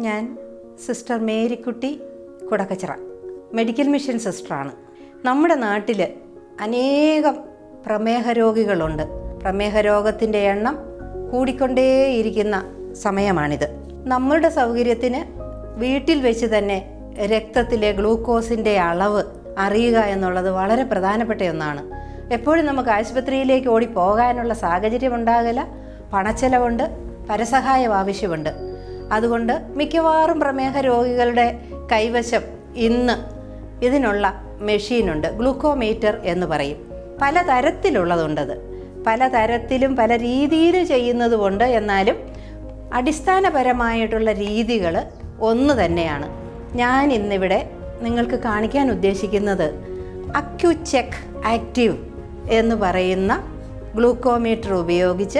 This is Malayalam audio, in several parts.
ഞാൻ sister Marykutty Kudakkachira. Medical mission സിസ്റ്ററാണ്. നമ്മുടെ നാട്ടിൽ അനേകം പ്രമേഹ രോഗികളുണ്ട്. പ്രമേഹ രോഗത്തിന്റെ എണ്ണം കൂടിക്കൊണ്ടേയിരിക്കുന്ന സമയമാണിത്. നമ്മളുടെ സൗകര്യത്തിന് വീട്ടിൽ വെച്ച് തന്നെ രക്തത്തിലെ ഗ്ലൂക്കോസിന്റെ അളവ് അറിയുക എന്നുള്ളത് വളരെ പ്രധാനപ്പെട്ട ഒന്നാണ്. എപ്പോഴും നമുക്ക് ആശുപത്രിയിലേക്ക് ഓടി പോകാനുള്ള സാഹചര്യം ഉണ്ടാകില്ല പണച്ചെലവുണ്ട് പരസഹായം ആവശ്യമുണ്ട്. അതുകൊണ്ട് മിക്കവാറും പ്രമേഹ രോഗികളുടെ കൈവശം ഇന്ന് ഇതിനുള്ള മെഷീനുണ്ട് ഗ്ലൂക്കോമീറ്റർ എന്ന് പറയും. പല തരത്തിലുള്ളതുണ്ടത്. പല രീതിയിൽ ചെയ്യുന്നതുകൊണ്ട് എന്നാലും അടിസ്ഥാനപരമായിട്ടുള്ള രീതികൾ ഒന്ന് തന്നെയാണ്. ഞാൻ ഇന്നിവിടെ നിങ്ങൾക്ക് കാണിക്കാൻ ഉദ്ദേശിക്കുന്നത് അക്യുചെക്ക് ആക്റ്റീവ് എന്ന് പറയുന്ന ഗ്ലൂക്കോമീറ്റർ ഉപയോഗിച്ച്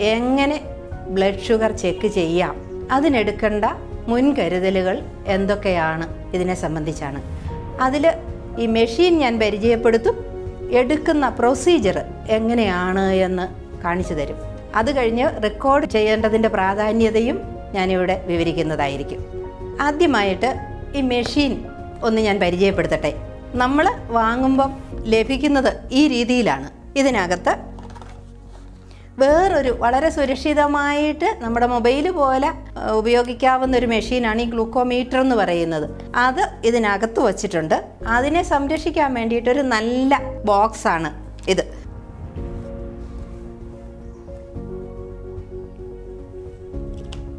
എങ്ങനെ ബ്ലഡ് ഷുഗർ ചെക്ക് ചെയ്യാം. അതിനെടുക്കേണ്ട മുൻകരുതലുകൾ എന്തൊക്കെയാണ് ഇതിനെ സംബന്ധിച്ചാണ്. അതിൽ ഈ മെഷീൻ ഞാൻ പരിചയപ്പെടുത്തും എടുക്കുന്ന പ്രൊസീജിയർ എങ്ങനെയാണ് എന്ന് കാണിച്ചു തരും. അത് കഴിഞ്ഞ് റെക്കോർഡ് ചെയ്യേണ്ടതിന്റെ പ്രാധാന്യതയും ഞാനിവിടെ വിവരിക്കുന്നതായിരിക്കും. ആദ്യമായിട്ട് ഈ മെഷീൻ ഒന്ന് ഞാൻ പരിചയപ്പെടുത്തട്ടെ. നമ്മൾ വാങ്ങുമ്പം ലഭിക്കുന്നത് ഈ രീതിയിലാണ്. ഇതിനകത്ത് വേറൊരു വളരെ സുരക്ഷിതമായിട്ട് നമ്മുടെ മൊബൈൽ പോലെ ഉപയോഗിക്കാവുന്ന ഒരു മെഷീനാണ് ഈ ഗ്ലൂക്കോമീറ്റർ എന്ന് പറയുന്നത്. അത് ഇതിനകത്ത് വച്ചിട്ടുണ്ട്. അതിനെ സംരക്ഷിക്കാൻ വേണ്ടിയിട്ടൊരു നല്ല ബോക്സാണ് ഇത്.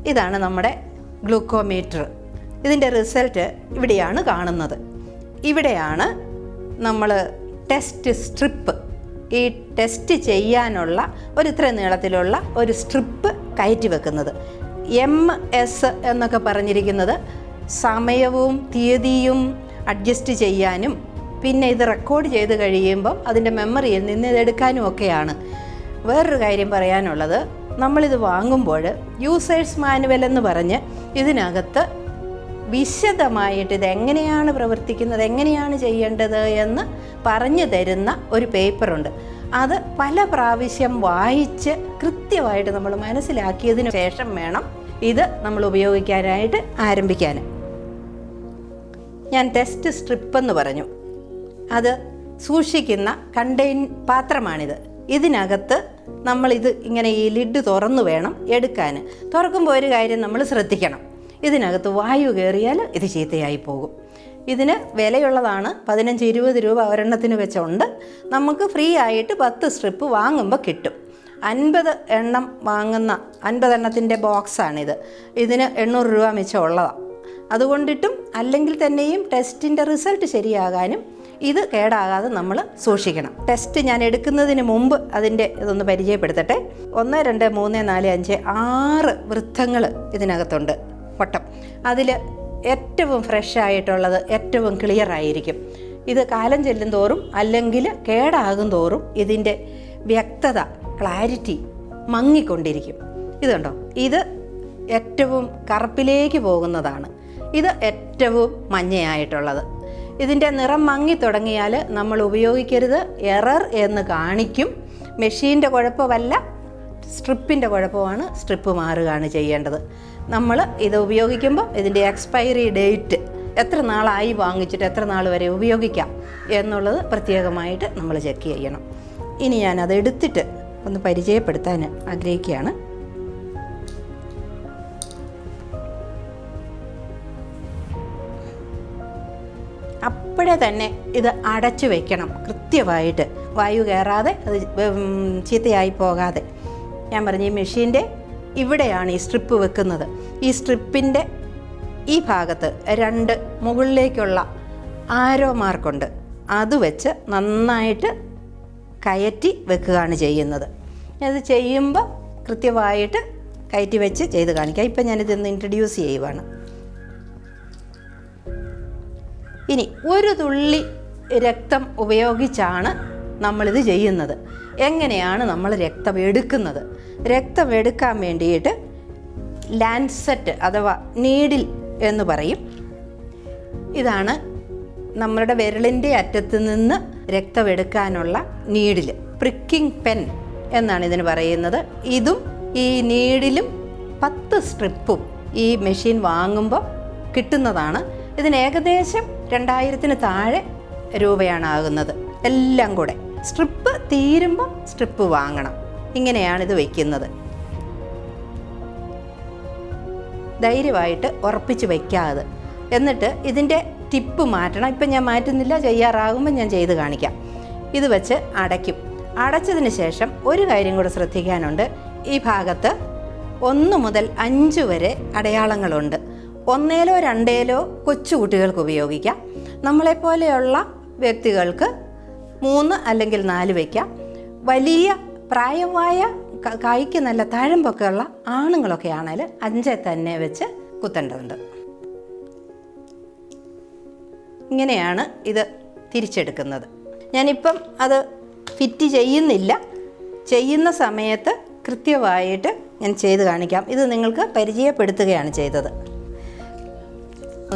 ഇതാണ് നമ്മുടെ ഗ്ലൂക്കോമീറ്റർ. ഇതിന്റെ റിസൾട്ട് ഇവിടെയാണ് കാണുന്നത്. ഇവിടെയാണ് നമ്മൾ ടെസ്റ്റ് സ്ട്രിപ്പ്. ഈ ടെസ്റ്റ് ചെയ്യാനുള്ള ഒരു ഇത്ര നീളത്തിലുള്ള ഒരു സ്ട്രിപ്പ് കയറ്റി വെക്കുന്നത്. എം എസ് എന്നൊക്കെ പറഞ്ഞിരിക്കുന്നത് സമയവും തീയതിയും അഡ്ജസ്റ്റ് ചെയ്യാനും പിന്നെ ഇത് റെക്കോർഡ് ചെയ്ത് കഴിയുമ്പം അതിന്റെ മെമ്മറിയിൽ നിന്ന് ഇതെടുക്കാനും ഒക്കെയാണ്. വേറൊരു കാര്യം പറയാനുള്ളത് നമ്മളിത് വാങ്ങുമ്പോൾ യൂസേഴ്സ് മാനുവൽ എന്ന് പറഞ്ഞ് ഇതിനകത്ത് വിശദമായിട്ട് ഇത് എങ്ങനെയാണ് പ്രവർത്തിക്കുന്നത് എങ്ങനെയാണ് ചെയ്യേണ്ടത് എന്ന് പറഞ്ഞു തരുന്ന ഒരു പേപ്പറുണ്ട്. അത് പല പ്രാവശ്യം വായിച്ച് കൃത്യമായിട്ട് നമ്മൾ മനസ്സിലാക്കിയതിന് ശേഷം വേണം ഇത് നമ്മൾ ഉപയോഗിക്കാനായിട്ട് ആരംഭിക്കാൻ. ഞാൻ ടെസ്റ്റ് സ്ട്രിപ്പ് എന്ന് പറഞ്ഞു. അത് സൂക്ഷിക്കുന്ന കണ്ടെയ്ൻ പാത്രമാണിത്. ഇതിനകത്ത് നമ്മളിത് ഇങ്ങനെ ഈ ലിഡ് തുറന്നു വേണം എടുക്കാൻ. തുറക്കുമ്പോൾ ഒരു കാര്യം നമ്മൾ ശ്രദ്ധിക്കണം. ഇതിനകത്ത് വായു കയറിയാൽ ഇത് ചീത്തയായി പോകും. ഇതിന് വിലയുള്ളതാണ് പതിനഞ്ച് ഇരുപത് രൂപ ഒരെണ്ണത്തിന് വെച്ചുണ്ട് നമുക്ക് ഫ്രീ ആയിട്ട് പത്ത് സ്ട്രിപ്പ് വാങ്ങുമ്പോൾ കിട്ടും. അൻപത് എണ്ണം വാങ്ങുന്ന അൻപതെണ്ണത്തിന്റെ ബോക്സാണിത് ഇതിന് എണ്ണൂറ് രൂപ മിച്ചം ഉള്ളതാണ് അതുകൊണ്ടിട്ടും അല്ലെങ്കിൽ തന്നെയും ടെസ്റ്റിന്റെ റിസൾട്ട് ശരിയാകാനും ഇത് കേടാകാതെ നമ്മൾ സൂക്ഷിക്കണം. ടെസ്റ്റ് ഞാൻ എടുക്കുന്നതിന് മുമ്പ് അതിന്റെ ഇതൊന്ന് പരിചയപ്പെടുത്തട്ടെ. ഒന്ന് രണ്ട് മൂന്ന് നാല് അഞ്ച് ആറ് വൃത്തങ്ങൾ ഇതിനകത്തുണ്ട്. വട്ടം. അതിൽ ഏറ്റവും ഫ്രഷ് ആയിട്ടുള്ളത് ഏറ്റവും ക്ലിയർ ആയിരിക്കും. ഇത് കാലം ചെല്ലും തോറും അല്ലെങ്കിൽ കേടാകും തോറും ഇതിന്റെ വ്യക്തത ക്ലാരിറ്റി മങ്ങിക്കൊണ്ടിരിക്കും. ഇതുണ്ടോ ഇത് ഏറ്റവും കറുപ്പിലേക്ക് പോകുന്നതാണ്. ഇത് ഏറ്റവും മഞ്ഞയായിട്ടുള്ളത്. ഇതിന്റെ നിറം മങ്ങി തുടങ്ങിയാൽ നമ്മൾ ഉപയോഗിക്കരുത്. എറർ എന്ന് കാണിക്കും. മെഷീന്റെ കുഴപ്പമല്ല. സ്ട്രിപ്പിന്റെ കുഴപ്പമാണ്. സ്ട്രിപ്പ് മാറുകയാണ് ചെയ്യേണ്ടത്. നമ്മൾ ഇത് ഉപയോഗിക്കുമ്പോൾ ഇതിന്റെ എക്സ്പയറി ഡേറ്റ് എത്ര നാളായി വാങ്ങിച്ചിട്ട് എത്ര നാൾ വരെ ഉപയോഗിക്കാം എന്നുള്ളത് പ്രത്യേകമായിട്ട് നമ്മൾ ചെക്ക് ചെയ്യണം. ഇനി ഞാനത് എടുത്തിട്ട് ഒന്ന് പരിചയപ്പെടുത്താൻ ആഗ്രഹിക്കുകയാണ്. അപ്പോഴേ തന്നെ ഇത് അടച്ചു വെക്കണം. കൃത്യമായിട്ട് വായു കയറാതെ അത് ചീത്തയായി പോകാതെ. ഞാൻ പറഞ്ഞ ഈ മെഷീന്റെ ഇവിടെയാണ് ഈ സ്ട്രിപ്പ് വെക്കുന്നത്. ഈ സ്ട്രിപ്പിന്റെ ഈ ഭാഗത്ത് രണ്ട് മുകളിലേക്കുള്ള ആരോ മാർക്കുണ്ട് അത് വെച്ച് നന്നായിട്ട് കയറ്റി വെക്കുകയാണ് ചെയ്യുന്നത്. അത് ചെയ്യുമ്പോൾ കൃത്യമായിട്ട് കയറ്റി വെച്ച് ചെയ്ത് കാണിക്കാം. ഇപ്പം ഞാനിതൊന്ന് ഇൻട്രൊഡ്യൂസ് ചെയ്യുവാണ്. ഇനി ഒരു തുള്ളി രക്തം ഉപയോഗിച്ചാണ് നമ്മളിത് ചെയ്യുന്നത്. എങ്ങനെയാണ് നമ്മൾ രക്തം എടുക്കുന്നത് രക്തം എടുക്കാൻ വേണ്ടിയിട്ട് ലാൻസെറ്റ് അഥവാ നീഡിൽ എന്ന് പറയും. ഇതാണ് നമ്മളുടെ വിരളിന്റെ അറ്റത്ത് നിന്ന് രക്തം എടുക്കാനുള്ള നീഡിൽ. പ്രിക്കിംഗ് പെൻ എന്നാണ് ഇതിന് പറയുന്നത്. ഇതും ഈ നീഡിലും പത്ത് സ്ട്രിപ്പും ഈ മെഷീൻ വാങ്ങുമ്പോൾ കിട്ടുന്നതാണ്. ഇതിന് ഏകദേശം രണ്ടായിരത്തിന് താഴെ രൂപയാണ് ആകുന്നത്. എല്ലാം കൂടെ. സ്ട്രിപ്പ് തീരുമ്പോൾ സ്ട്രിപ്പ് വാങ്ങണം. ഇങ്ങനെയാണ് ഇത് വയ്ക്കുന്നത് ധൈര്യമായിട്ട് ഉറപ്പിച്ച് വയ്ക്കാതെ എന്നിട്ട് ഇതിന്റെ ടിപ്പ് മാറ്റണം. ഇപ്പം ഞാൻ മാറ്റുന്നില്ല ചെയ്യാറാകുമ്പോൾ ഞാൻ ചെയ്ത് കാണിക്കാം. ഇത് വെച്ച് അടയ്ക്കും. അടച്ചതിന് ശേഷം ഒരു കാര്യം കൂടെ ശ്രദ്ധിക്കാനുണ്ട്. ഈ ഭാഗത്ത് ഒന്ന് മുതൽ അഞ്ച് വരെ അടയാളങ്ങളുണ്ട്. ഒന്നേലോ രണ്ടേലോ കൊച്ചു കുട്ടികൾക്ക് ഉപയോഗിക്കാം. നമ്മളെപ്പോലെയുള്ള വ്യക്തികൾക്ക് മൂന്ന് അല്ലെങ്കിൽ നാല് വയ്ക്കാം. വലിയ പ്രായമായ കായ്ക്ക് നല്ല താഴമ്പൊക്കെയുള്ള ആണുങ്ങളൊക്കെ ആണെങ്കിൽ അഞ്ചെ തന്നെ വെച്ച് കുത്തേണ്ടതുണ്ട്. ഇങ്ങനെയാണ് ഇത് തിരിച്ചെടുക്കുന്നത്. ഞാനിപ്പം അത് ഫിറ്റ് ചെയ്യുന്നില്ല. ചെയ്യുന്ന സമയത്ത് കൃത്യമായിട്ട് ഞാൻ ചെയ്ത് കാണിക്കാം. ഇത് നിങ്ങൾക്ക് പരിചയപ്പെടുത്തുകയാണ് ചെയ്തത്.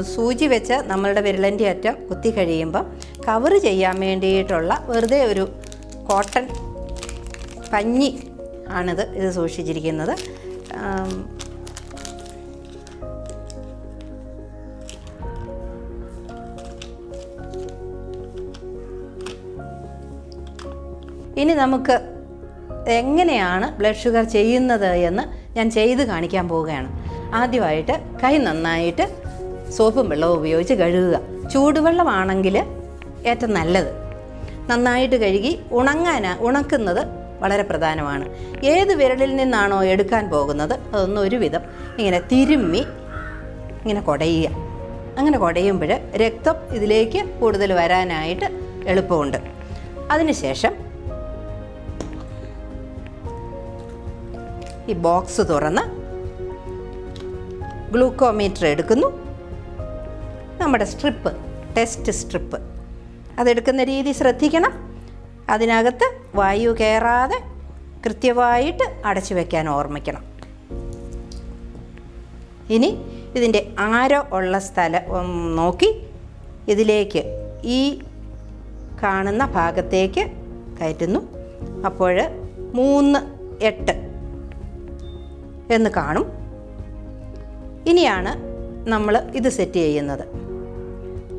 സൂചി വെച്ച് നമ്മളുടെ വിരലന്റെ അറ്റം കുത്തി കഴിയുമ്പം കവർ ചെയ്യാൻ വേണ്ടിയിട്ടുള്ള വെറുതെ ഒരു കോട്ടൺ പഞ്ഞി ആണിത് ഇത് സൂക്ഷിച്ചിരിക്കുന്നത്. ഇനി നമുക്ക് എങ്ങനെയാണ് ബ്ലഡ് ഷുഗർ ചെയ്യുന്നത് എന്ന് ഞാൻ ചെയ്ത് കാണിക്കാൻ പോവുകയാണ്. ആദ്യമായിട്ട് കൈ നന്നായിട്ട് സോപ്പും വെള്ളവും ഉപയോഗിച്ച് കഴുകുക. ചൂടുവെള്ളമാണെങ്കിൽ ഏറ്റവും നല്ലത്. നന്നായിട്ട് കഴുകി ഉണങ്ങാൻ ഉണക്കുന്നത് വളരെ പ്രധാനമാണ്. ഏത് വിരലിൽ നിന്നാണോ എടുക്കാൻ പോകുന്നത് അതൊന്ന് ഒരുവിധം ഇങ്ങനെ തിരുമ്മി ഇങ്ങനെ കുടയുക. അങ്ങനെ കുടയുമ്പോൾ രക്തം ഇതിലേക്ക് കൂടുതൽ വരാനായിട്ട് എളുപ്പമുണ്ട്. അതിനുശേഷം ഈ ബോക്സ് തുറന്ന് ഗ്ലൂക്കോമീറ്റർ എടുക്കുന്നു. നമ്മുടെ സ്ട്രിപ്പ് ടെസ്റ്റ് സ്ട്രിപ്പ്. അതെടുക്കുന്ന രീതി ശ്രദ്ധിക്കണം. അതിനകത്ത് വായു കയറാതെ കൃത്യമായിട്ട് അടച്ചു വയ്ക്കാൻ ഓർമ്മിക്കണം. ഇനി ഇതിന്റെ ആരോ ഉള്ള സ്ഥലം നോക്കി. ഇതിലേക്ക് ഈ കാണുന്ന ഭാഗത്തേക്ക് കയറ്റുന്നു. അപ്പോൾ മൂന്ന് എട്ട് എന്ന് കാണും. ഇനിയാണ് നമ്മൾ ഇത് സെറ്റ് ചെയ്യുന്നത്.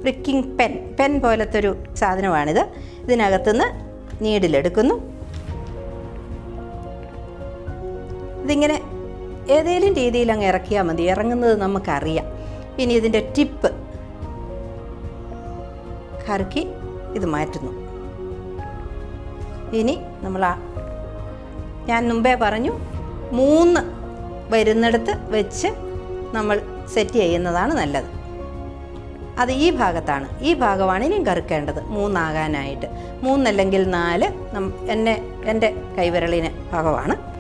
പ്രിക്കിംഗ് പെൻ പെൻ പോലത്തെ ഒരു സാധനമാണിത്. ഇതിനകത്തുനിന്ന് നീഡിലെടുക്കുന്നു ഇതിങ്ങനെ ഏതെങ്കിലും രീതിയിൽ അങ്ങ് ഇറക്കിയാൽ മതി. ഇറങ്ങുന്നത് നമുക്കറിയാം. ഇനി ഇതിന്റെ ടിപ്പ് കറക്കി ഇത് മാറ്റുന്നു. ഇനി നമ്മൾ ആ ഞാൻ മുമ്പേ പറഞ്ഞു മൂന്ന് വരുന്നിടത്ത് വെച്ച് നമ്മൾ സെറ്റ് ചെയ്യുന്നതാണ് നല്ലത്. അത് ഈ ഭാഗത്താണ്. ഈ ഭാഗമാണ് ഇനിയും കറുക്കേണ്ടത്. മൂന്നാകാനായിട്ട്. മൂന്നല്ലെങ്കിൽ നാല് എന്നെ എന്റെ കൈവിരളിന് ഭാഗമാണ്.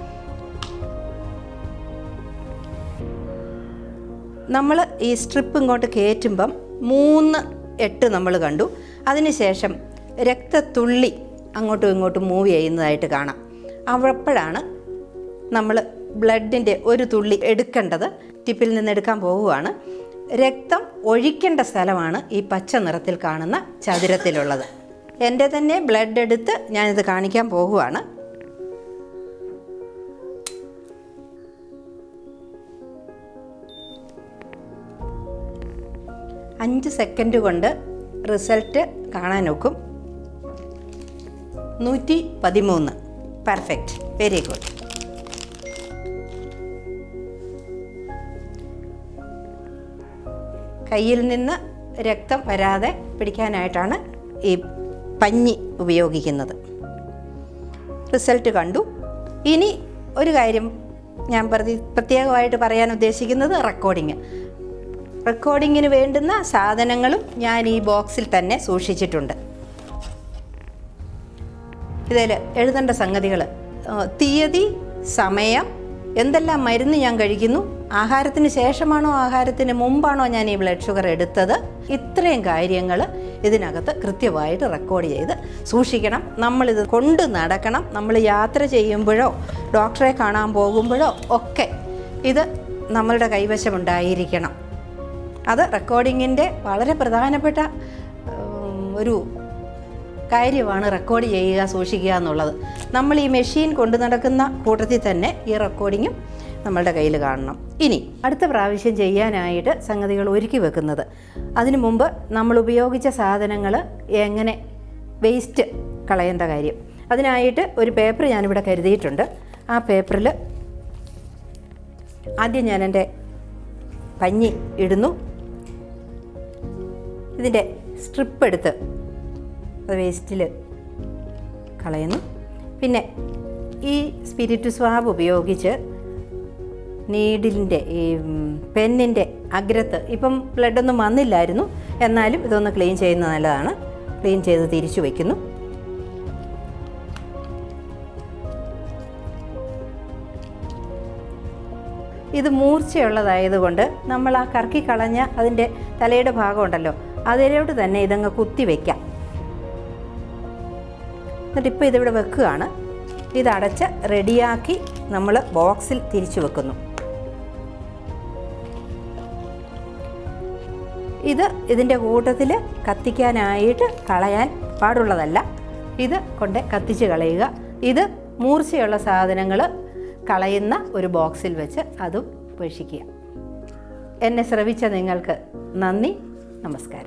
നമ്മൾ ഈ സ്ട്രിപ്പ് ഇങ്ങോട്ട് കയറ്റുമ്പം മൂന്ന് എട്ട് നമ്മൾ കണ്ടു. അതിനുശേഷം രക്തത്തുള്ളി അങ്ങോട്ടും ഇങ്ങോട്ടും മൂവ് ചെയ്യുന്നതായിട്ട് കാണാം. അപ്പോഴാണ് നമ്മൾ ബ്ലഡിന്റെ ഒരു തുള്ളി എടുക്കേണ്ടത്. ടിപ്പിൽ നിന്ന് എടുക്കാൻ പോവുകയാണ്. രക്തം ഒഴിക്കേണ്ട സ്ഥലമാണ് ഈ പച്ച നിറത്തിൽ കാണുന്ന ചതുരത്തിലുള്ളത്. എന്റെ തന്നെ ബ്ലഡ് എടുത്ത് ഞാനിത് കാണിക്കാൻ പോകുവാണ് അഞ്ച് സെക്കൻഡ് കൊണ്ട് റിസൾട്ട് കാണാൻ നോക്കും നൂറ്റി പതിമൂന്ന്. പെർഫെക്റ്റ്. Very good. കയ്യിൽ നിന്ന് രക്തം വരാതെ പിടിക്കാനായിട്ടാണ് ഈ പഞ്ഞി ഉപയോഗിക്കുന്നത്. റിസൾട്ട് കണ്ടു. ഇനി ഒരു കാര്യം ഞാൻ പ്രതി പ്രത്യേകമായിട്ട് പറയാൻ ഉദ്ദേശിക്കുന്നത് റെക്കോർഡിങ്. റെക്കോർഡിങ്ങിന് വേണ്ടുന്ന സാധനങ്ങളും ഞാൻ ഈ ബോക്സിൽ തന്നെ സൂക്ഷിച്ചിട്ടുണ്ട്. ഇതിൽ എഴുതേണ്ട സംഗതികൾ തീയതി സമയം എന്തെല്ലാം മരുന്ന് ഞാൻ കഴിക്കുന്നു ആഹാരത്തിന് ശേഷമാണോ ആഹാരത്തിന് മുമ്പാണോ ഞാൻ ഈ ബ്ലഡ് ഷുഗർ എടുത്തത്? ഇത്രയും കാര്യങ്ങൾ ഇതിനകത്ത് കൃത്യമായിട്ട് റെക്കോർഡ് ചെയ്ത് സൂക്ഷിക്കണം. നമ്മളിത് കൊണ്ട് നടക്കണം. നമ്മൾ യാത്ര ചെയ്യുമ്പോഴോ ഡോക്ടറെ കാണാൻ പോകുമ്പോഴോ ഒക്കെ ഇത് നമ്മളുടെ കൈവശമുണ്ടായിരിക്കണം. അത് റെക്കോർഡിങ്ങിന്റെ വളരെ പ്രധാനപ്പെട്ട ഒരു കാര്യമാണ് റെക്കോർഡ് ചെയ്യുക സൂക്ഷിക്കുക എന്നുള്ളത്. നമ്മൾ ഈ മെഷീൻ കൊണ്ടു നടക്കുന്ന കൂട്ടത്തിൽ തന്നെ ഈ റെക്കോർഡിങ്ങും നമ്മളുടെ കയ്യിൽ കാണണം. ഇനി അടുത്ത പ്രാവശ്യം ചെയ്യാനായിട്ട് സംഗതികൾ ഒരുക്കി വെക്കുന്നത്. അതിനു മുമ്പ് നമ്മൾ ഉപയോഗിച്ച സാധനങ്ങൾ എങ്ങനെ വേസ്റ്റ് കളയേണ്ട കാര്യം. അതിനായിട്ട് ഒരു പേപ്പർ ഞാനിവിടെ കരുതിയിട്ടുണ്ട്. ആ പേപ്പറിൽ ആദ്യം ഞാൻ എന്റെ പഞ്ഞി ഇടുന്നു. ഇതിന്റെ സ്ട്രിപ്പ് എടുത്ത് അത് വേസ്റ്റിൽ കളയുന്നു. പിന്നെ ഈ സ്പിരിറ്റ് സ്വാബ് ഉപയോഗിച്ച് നീഡിലിന്റെ ഈ പെന്നിന്റെ അഗ്രത്ത് ഇപ്പം ബ്ലഡൊന്നും വന്നില്ലായിരുന്നു. എന്നാലും ഇതൊന്ന് ക്ലീൻ ചെയ്യുന്നത് നല്ലതാണ്. ക്ലീൻ ചെയ്ത് തിരിച്ചു വയ്ക്കുന്നു. ഇത് മൂർച്ചയുള്ളതായതുകൊണ്ട് നമ്മൾ ആ കറക്കി കളഞ്ഞ അതിന്റെ തലയുടെ ഭാഗമുണ്ടല്ലോ അതിലോട്ട് തന്നെ ഇതങ്ങ് കുത്തി വയ്ക്കാം. എന്നിട്ട് ഇപ്പോൾ ഇതിവിടെ വെക്കുകയാണ്. ഇതടച്ച് റെഡിയാക്കി നമ്മൾ ബോക്സിൽ തിരിച്ചു വെക്കുന്നു. ഇത് ഇതിന്റെ കൂട്ടത്തിൽ കത്തിക്കാനായിട്ട് കളയാൻ പാടുള്ളതല്ല. ഇത് കൊണ്ട് കത്തിച്ച് കളയുക. ഇത് മൂർച്ചയുള്ള സാധനങ്ങൾ കളയുന്ന ഒരു ബോക്സിൽ വെച്ച് അതും ഉപേക്ഷിക്കുക. എന്നെ ശ്രവിച്ച നിങ്ങൾക്ക് നന്ദി. നമസ്കാരം.